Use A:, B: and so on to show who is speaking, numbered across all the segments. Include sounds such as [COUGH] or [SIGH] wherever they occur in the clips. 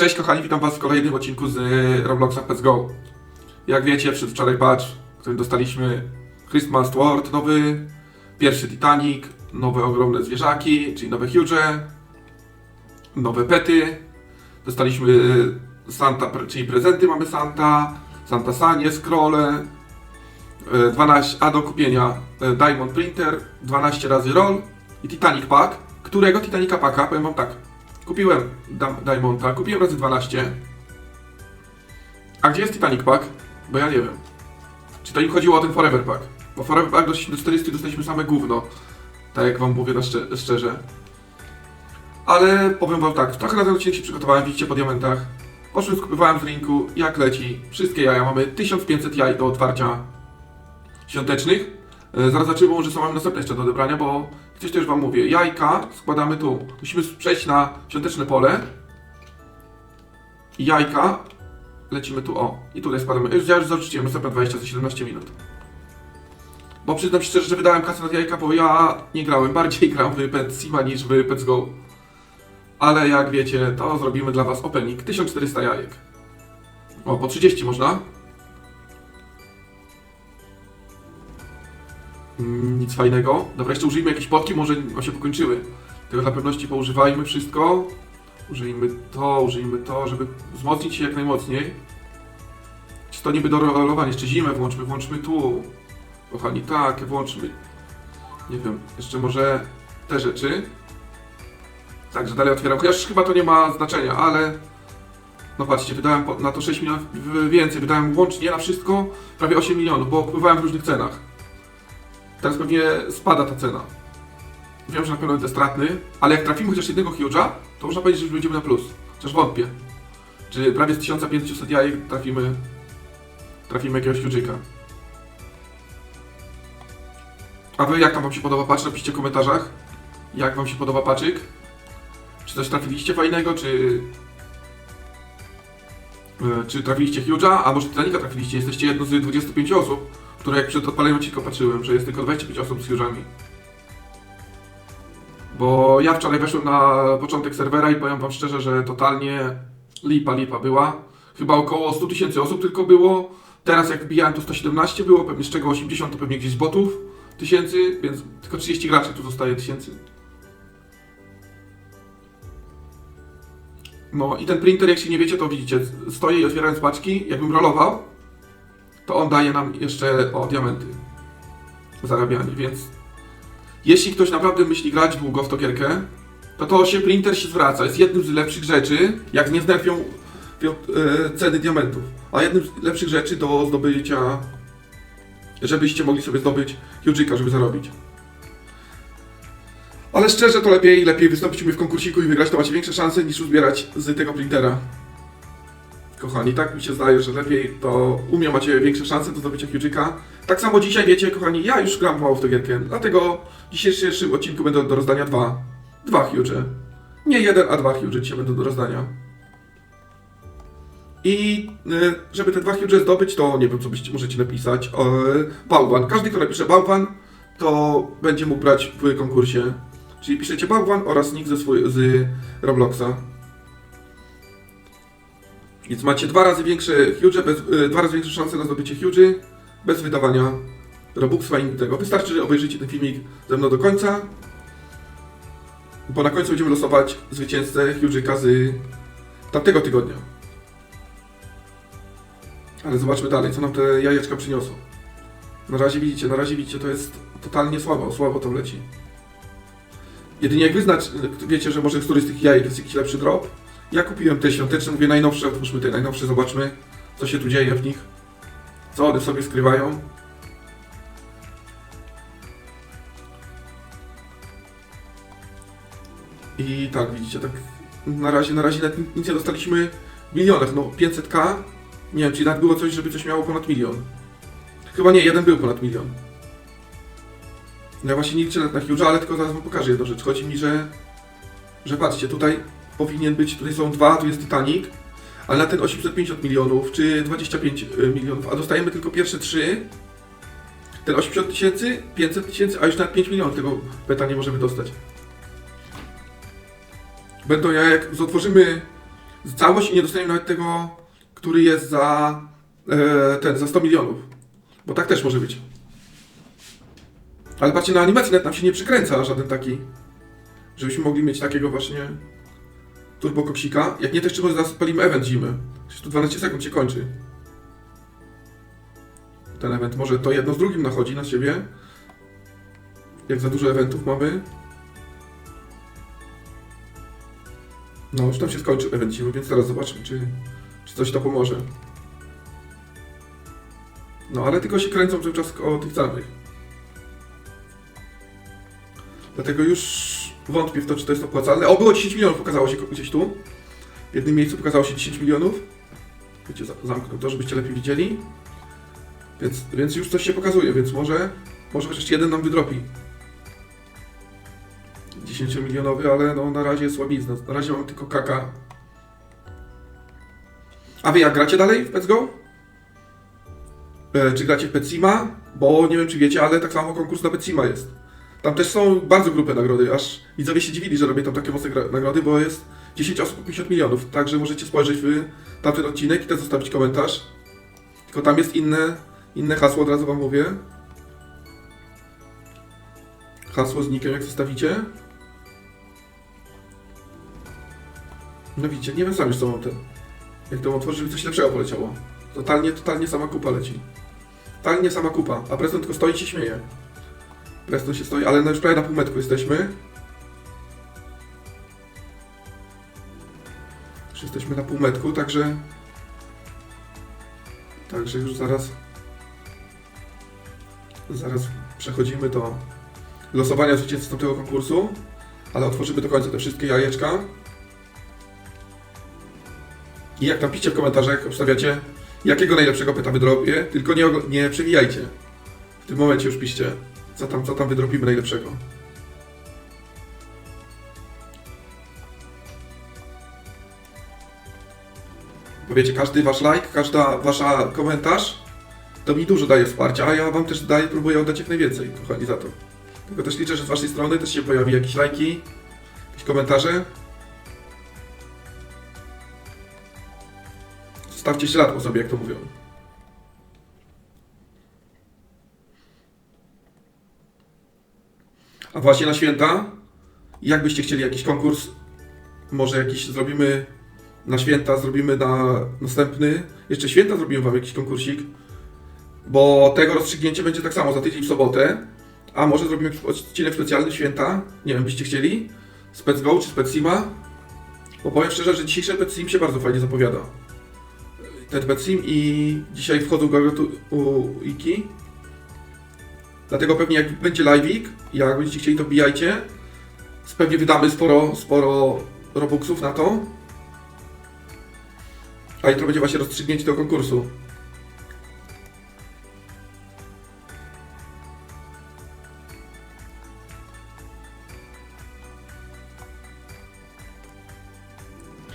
A: Cześć kochani, witam was w kolejnym odcinku z y, Robloxa Let's Go. Jak wiecie, przed wczoraj patch, w którym dostaliśmy Christmas World nowy, pierwszy Titanic, nowe ogromne zwierzaki, czyli nowe huge, nowe pety. Dostaliśmy y, Santa, czyli prezenty mamy Santa, Santa Sanie, scrolle, y, 12, a do kupienia y, Diamond Printer, 12 razy roll i Titanic Pack, którego Titanica Packa, powiem wam tak, Kupiłem Diamonda, kupiłem razy 12. A gdzie jest Titanic Pack? Bo ja nie wiem. Czy to im chodziło o ten Forever Pack? Bo Forever Pack do 40 dostaliśmy same gówno. Tak jak wam mówię na szcze- szczerze. Ale powiem wam tak, trochę na ten odcinek się przygotowałem, widzicie po diamentach. Poszłem, skupywałem z rynku, jak leci. Wszystkie jaja, mamy 1500 jaj do otwarcia świątecznych. E, Zaraz zobaczymy, może są mamy następne jeszcze do odebrania, bo coś też wam mówię. Jajka składamy tu. Musimy przejść na świąteczne pole. I jajka lecimy tu, o. I tutaj składamy. Już ja już zaliczyłem następne 20 za 17 minut. Bo przyznam szczerze, że wydałem kasę na jajka, bo ja nie grałem. Bardziej [LAUGHS] gram w Pet Sima niż w Pets Go. Ale jak wiecie, to zrobimy dla was opening. 1400 jajek. O, po 30 można. Nic fajnego. Dobra, jeszcze użyjmy jakieś potki, może nam się pokończyły. Tego dla pewności poużywajmy wszystko. Użyjmy to, użyjmy to, żeby wzmocnić się jak najmocniej. Czy to niby do rolowania? Jeszcze zimę włączmy, włączmy tu. Kochani, tak, włączmy. Nie wiem, jeszcze może te rzeczy. Także dalej otwieram. Chociaż chyba to nie ma znaczenia, ale... No patrzcie, wydałem na to 6 milionów więcej. Wydałem łącznie na wszystko prawie 8 milionów, bo kupowałem w różnych cenach. Teraz pewnie spada ta cena. Wiem, że na pewno będę stratny, ale jak trafimy chociaż jednego huge'a, to można powiedzieć, że będziemy na plus. Chociaż wątpię. Czy prawie z 1500 jajek trafimy, trafimy jakiegoś huge'ika. A wy jak tam wam się podoba patch? Napiszcie w komentarzach. Jak wam się podoba paczyk? Czy coś trafiliście fajnego, czy... e, Czy trafiliście huge'a? A może Titanica trafiliście? Jesteście jedną z 25 osób, które jak przed odpaleniem odcinka patrzyłem, że jest tylko 25 osób z huge'ami. Bo ja wczoraj weszłem na początek serwera i powiem wam szczerze, że totalnie lipa, lipa była. Chyba około 100 tysięcy osób tylko było. Teraz jak wbijałem to 117 było, pewnie z czego 80 to pewnie gdzieś z botów tysięcy, więc tylko 30 graczy tu zostaje tysięcy. No i ten printer, jak się nie wiecie, to widzicie, stoję i otwierając paczki, jakbym rolował, to on daje nam jeszcze o diamenty. Zarabianie, więc jeśli ktoś naprawdę myśli grać długo w tą gierkę, to to się printer się zwraca. Jest jednym z lepszych rzeczy, jak nie znerfią wiąą, e, ceny diamentów. A jednym z lepszych rzeczy do zdobycia, żebyście mogli sobie zdobyć huge'ika, żeby zarobić. Ale szczerze to lepiej, lepiej wystąpić w konkursiku i wygrać, to macie większe szanse niż uzbierać z tego printera. Kochani, tak mi się zdaje, że lepiej to u mnie macie większe szanse do zdobycia huge'ika. Tak samo dzisiaj wiecie, kochani, ja już gram mało w tę gierkę, dlatego w dzisiejszym odcinku będą do rozdania dwa. Dwa huge. Nie jeden, a dwa huge dzisiaj będą do rozdania. I y, żeby te dwa huge zdobyć, to nie wiem, co byście możecie napisać. Bałwan. Każdy, kto napisze bałwan, to będzie mógł brać w konkursie. Czyli piszecie bałwan oraz nick ze swój, z Robloxa. Więc macie dwa razy większe huge, bez, y, dwa razy większe szanse na zdobycie huge bez wydawania Robux'a i tego. Wystarczy, że obejrzycie ten filmik ze mną do końca. Bo na końcu będziemy losować zwycięzcę Huge'ika z tamtego tygodnia. Ale zobaczmy dalej, co nam te jajeczka przyniosą. Na razie widzicie, na razie widzicie, to jest totalnie słabo, słabo to leci. Jedynie jak wyznacz, wiecie, że może któryś z tych jajek jest jakiś lepszy drop. Ja kupiłem te świąteczne, mówię najnowsze, otwórzmy te najnowsze, zobaczmy, co się tu dzieje w nich. Co one sobie skrywają. I tak, widzicie, tak na razie, na razie nawet nic nie dostaliśmy w milionach, no 500k, nie wiem, czy nawet było coś, żeby coś miało ponad milion. Chyba nie, jeden był ponad milion. Ja właśnie nie liczę na huge, ale tylko zaraz wam pokażę jedną rzecz. Chodzi mi, że, że patrzcie, tutaj powinien być, tutaj są dwa, tu jest Titanic, ale na ten 850 milionów, czy 25 milionów, a dostajemy tylko pierwsze trzy, ten 80 tysięcy, 500 tysięcy, a już nawet 5 milionów tego beta nie możemy dostać. Będą ja jak otworzymy całość i nie dostaniemy nawet tego, który jest za e, ten, za 100 milionów. Bo tak też może być. Ale patrzcie, na animacji nawet nam się nie przykręca żaden taki, żebyśmy mogli mieć takiego właśnie turbo koksika. Jak nie, to jeszcze może zaraz palimy event zimy. Przecież tu 12 sekund się kończy. Ten event może to jedno z drugim nachodzi na siebie. Jak za dużo eventów mamy. No, już tam się skończył event zimy, więc teraz zobaczmy, czy, czy coś to pomoże. No, ale tylko się kręcą cały czas o tych samych. Dlatego już wątpię w to, czy to jest opłacalne. O, było 10 milionów, pokazało się gdzieś tu. W jednym miejscu pokazało się 10 milionów. Wiecie, za- zamknę to, żebyście lepiej widzieli. Więc, więc już coś się pokazuje, więc może, może chociaż jeden nam wydropi. 10 milionowy, ale no na razie słabizna. Na razie mam tylko kaka. A wy jak gracie dalej w Let's Go? E, czy gracie w Petsima? Bo nie wiem czy wiecie, ale tak samo konkurs na Petsima jest. Tam też są bardzo grube nagrody, aż widzowie się dziwili, że robię tam takie mocne nagrody, bo jest 10 osób po 50 milionów. Także możecie spojrzeć w tamten odcinek i też zostawić komentarz. Tylko tam jest inne, inne hasło, od razu wam mówię. Hasło z nikiem, jak zostawicie. No widzicie, nie wiem sam już co mam ten. Jak to otworzyć, żeby coś lepszego poleciało. Totalnie, totalnie sama kupa leci. Totalnie sama kupa. A prezydent tylko stoi i się śmieje. Preston się stoi, ale no już prawie na półmetku jesteśmy. Już jesteśmy na półmetku, także... Także już zaraz... Zaraz przechodzimy do losowania zwycięzców tego konkursu. Ale otworzymy do końca te wszystkie jajeczka. I jak tam piszcie w komentarzach, obstawiacie, jakiego najlepszego peta wydrobię, tylko nie, nie przewijajcie. W tym momencie już piszcie, co tam, co tam wydrobimy najlepszego. Bo wiecie, każdy wasz like, każda wasza komentarz, to mi dużo daje wsparcia, a ja wam też daję, próbuję oddać jak najwięcej, kochani, za to. Tylko też liczę, że z waszej strony też się pojawi jakieś lajki, jakieś komentarze. Zostawcie ślad sobie, jak to mówią. A właśnie na święta, jakbyście chcieli jakiś konkurs, może jakiś zrobimy na święta, zrobimy na następny, jeszcze święta zrobimy wam jakiś konkursik, bo tego rozstrzygnięcie będzie tak samo za tydzień w sobotę, a może zrobimy odcinek specjalny święta, nie wiem, byście chcieli, Spec Go czy Spec Sima, bo powiem szczerze, że dzisiejszy Pet Sim się bardzo fajnie zapowiada. Ten Pet Sim i dzisiaj wchodzą Iki, Dlatego pewnie jak będzie live'ik, jak będziecie chcieli to wbijajcie. Pewnie wydamy sporo, sporo robuxów na to. A jutro będzie właśnie rozstrzygnięcie tego konkursu.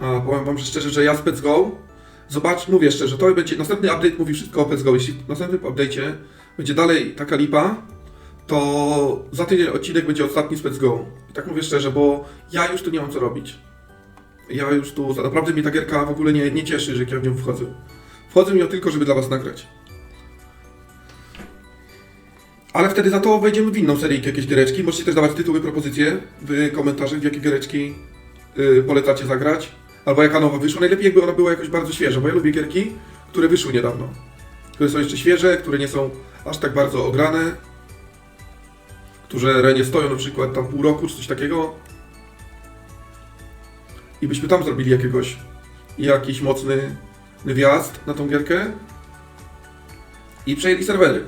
A: A powiem wam szczerze, że ja z Pets Go Zobacz, mówię szczerze, to będzie następny update mówi wszystko o Pets Go. Jeśli w następnym update'cie będzie dalej taka lipa, to za tydzień odcinek będzie ostatni Pets Go. I tak mówię szczerze, bo ja już tu nie mam co robić. Ja już tu, naprawdę mnie ta gierka w ogóle nie, nie cieszy, że ja w nią wchodzę. Wchodzę w nią tylko, żeby dla was nagrać. Ale wtedy za to wejdziemy w inną serię jakieś giereczki. Możecie też dawać tytuły, propozycje w komentarzach, w jakie giereczki yy, polecacie zagrać. Albo jaka nowa wyszła. Najlepiej jakby ona była jakoś bardzo świeża, bo ja lubię gierki, które wyszły niedawno. Które są jeszcze świeże, które nie są aż tak bardzo ograne. Które nie stoją na przykład tam pół roku czy coś takiego. I byśmy tam zrobili jakiegoś jakiś mocny wjazd na tą gierkę. I przejęli serwery.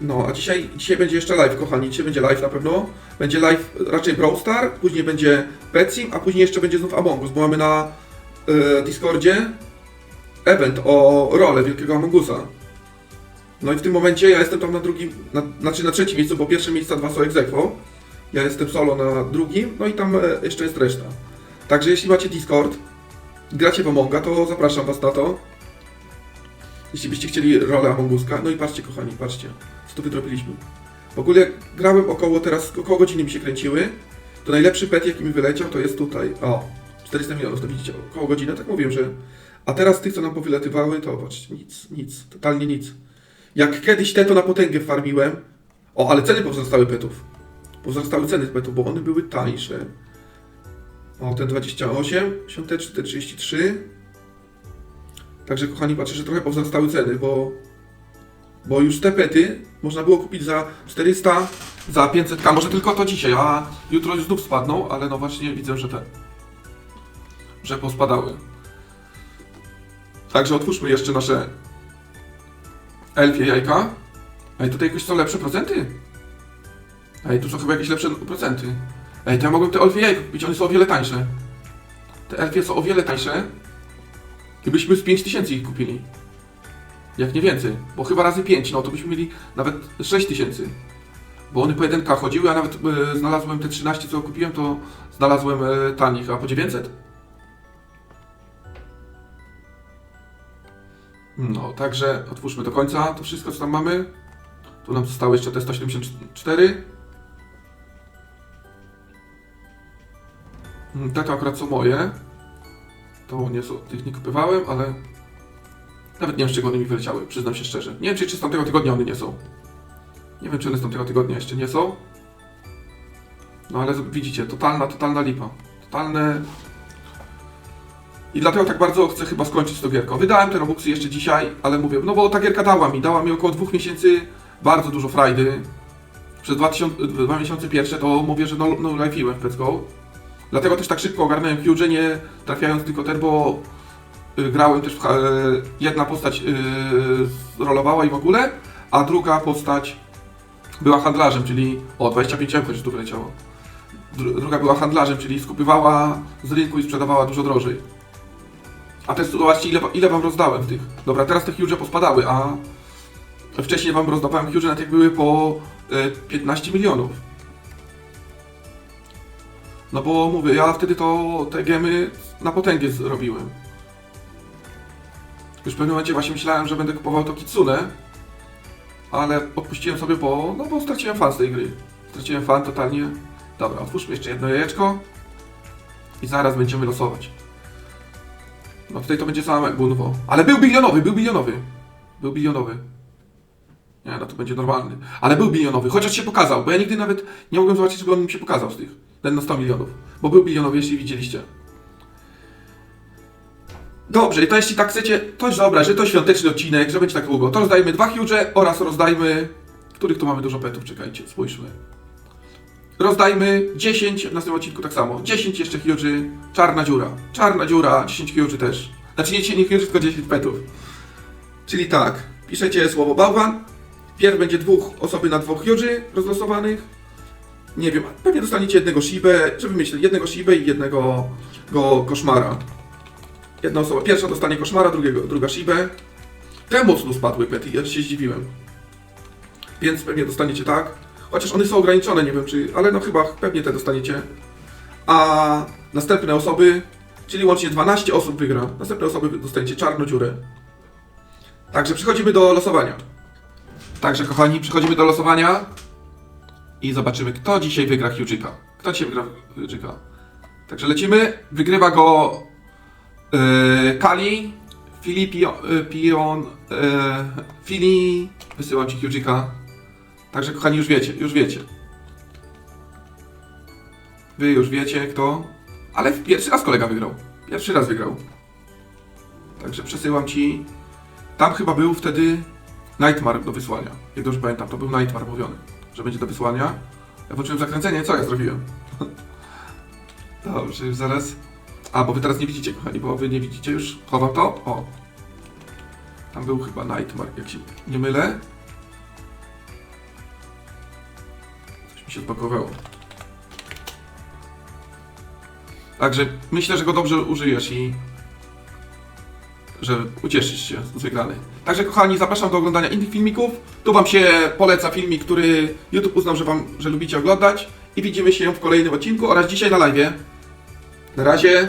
A: No, a dzisiaj, dzisiaj będzie jeszcze live, kochani. Dzisiaj będzie live na pewno. Będzie live raczej Brawl Star, później będzie Petsim, a później jeszcze będzie znów Among Us, bo mamy na e, Discordzie event o rolę Wielkiego Amongusa. No i w tym momencie ja jestem tam na drugim, na, znaczy na trzecim miejscu, bo pierwsze miejsca dwa są aequo. Ja jestem solo na drugim, no i tam e, jeszcze jest reszta. Także jeśli macie Discord, gracie w Amonga, to zapraszam was na to. Jeśli byście chcieli rolę Amonguska, no i patrzcie kochani, patrzcie, co tu wydrobiliśmy. W ogóle grałem około teraz, około godziny mi się kręciły, to najlepszy pet jaki mi wyleciał to jest tutaj, o, 400 milionów, to widzicie, około godziny, tak mówiłem, że... A teraz tych, co nam powylatywały, to patrzcie, nic, nic, totalnie nic. Jak kiedyś te to na potęgę farmiłem, o, ale ceny powzrastały petów. Powzrastały ceny petów, bo one były tańsze. O, ten 28, świąteczny, ten 33. Także kochani, patrzę, że trochę powzrastały ceny, bo, bo już te pety można było kupić za 400, za 500, a może tylko to dzisiaj, a jutro już znów spadną, ale no właśnie widzę, że te, że pospadały. Także otwórzmy jeszcze nasze elfie jajka. Ej, tutaj jakoś są lepsze procenty. Ej, tu są chyba jakieś lepsze procenty. Ej, to ja mogłem te elfie jajka kupić, one są o wiele tańsze. Te elfie są o wiele tańsze. I byśmy z 5000 ich kupili. Jak nie więcej. Bo chyba razy 5, no to byśmy mieli nawet 6000. Bo one po 1 chodziły, a nawet e, znalazłem te 13, co kupiłem, to znalazłem e, tanich, a po 900. No, także otwórzmy do końca to wszystko, co tam mamy. Tu nam zostało jeszcze te 174. Mm, to akurat są moje. To nie są, tych nie kupywałem, ale nawet nie wiem, z czego one mi wyleciały, przyznam się szczerze. Nie wiem, czy, czy z tamtego tygodnia one nie są. Nie wiem, czy one z tamtego tygodnia jeszcze nie są. No ale widzicie, totalna, totalna lipa. Totalne... I dlatego tak bardzo chcę chyba skończyć tą gierką. Wydałem te Robuxy jeszcze dzisiaj, ale mówię, no bo ta gierka dała mi, dała mi około dwóch miesięcy bardzo dużo frajdy. Przez 2000, dwa miesiące pierwsze to mówię, że no, no life'iłem w Go. Dlatego też tak szybko ogarnąłem Huge, nie trafiając tylko ten, bo y, grałem też w, y, jedna postać y, rolowała i w ogóle, a druga postać była handlarzem, czyli o 25 euro tu wyleciało. Dru- druga była handlarzem, czyli skupywała z rynku i sprzedawała dużo drożej. A te zobaczcie ile, ile wam rozdałem tych. Dobra, teraz te huge pospadały, a wcześniej wam rozdawałem huge nawet jak były po y, 15 milionów. No bo mówię, ja wtedy to te gemy na potęgę zrobiłem. Już w pewnym momencie właśnie myślałem, że będę kupował to Kitsune, ale odpuściłem sobie, bo, no bo straciłem fan z tej gry. Straciłem fan totalnie. Dobra, otwórzmy jeszcze jedno jajeczko i zaraz będziemy losować. No tutaj to będzie same Gunwo. Ale był bilionowy, był bilionowy. Był bilionowy. Nie, no to będzie normalny. Ale był bilionowy, chociaż się pokazał, bo ja nigdy nawet nie mogłem zobaczyć, żeby on mi się pokazał z tych. Ten na 100 milionów. Bo był bilionowy, jeśli widzieliście. Dobrze, i to jeśli tak chcecie, to jest dobra, że to świąteczny odcinek, że będzie tak długo. To rozdajmy dwa huge oraz rozdajmy... Których tu mamy dużo petów? Czekajcie, spójrzmy. Rozdajmy 10, w następnym odcinku tak samo. 10 jeszcze huge, czarna dziura. Czarna dziura, 10 huge też. Znaczy nie 10 huge, tylko 10 petów. Czyli tak, piszecie słowo bałwan. Pierw będzie dwóch osoby na dwóch huge rozlosowanych. Nie wiem, pewnie dostaniecie jednego Shibę, żeby myśleć, jednego Shibę i jednego go koszmara. Jedna osoba, pierwsza dostanie koszmara, drugiego, druga Shibę. Te mocno spadły pety, ja się zdziwiłem. Więc pewnie dostaniecie tak. Chociaż one są ograniczone, nie wiem czy, ale no chyba pewnie te dostaniecie. A następne osoby, czyli łącznie 12 osób wygra. Następne osoby dostaniecie czarną dziurę. Także przechodzimy do losowania. Także kochani, przechodzimy do losowania i zobaczymy, kto dzisiaj wygra Hughika. Kto dzisiaj wygra Hughika? Także lecimy. Wygrywa go yy, Kali, Filipio, yy, Fili. Wysyłam ci Hughika. Także kochani, już wiecie, już wiecie. Wy już wiecie kto. Ale pierwszy raz kolega wygrał. Pierwszy raz wygrał. Także przesyłam ci. Tam chyba był wtedy Nightmare do wysłania. Jak dobrze pamiętam, to był Nightmare mówiony, że będzie do wysłania. Ja poczułem zakręcenie, co ja zrobiłem? [LAUGHS] Dobrze, już zaraz. A, bo wy teraz nie widzicie, kochani, bo wy nie widzicie już. Chowam to. O. Tam był chyba Nightmare, jak się nie mylę. Się zbagowało. Także myślę, że go dobrze użyjesz i że ucieszysz się z wygranej. Także kochani, zapraszam do oglądania innych filmików. Tu wam się poleca filmik, który YouTube uznał, że wam, że lubicie oglądać. I widzimy się w kolejnym odcinku oraz dzisiaj na live. Na razie.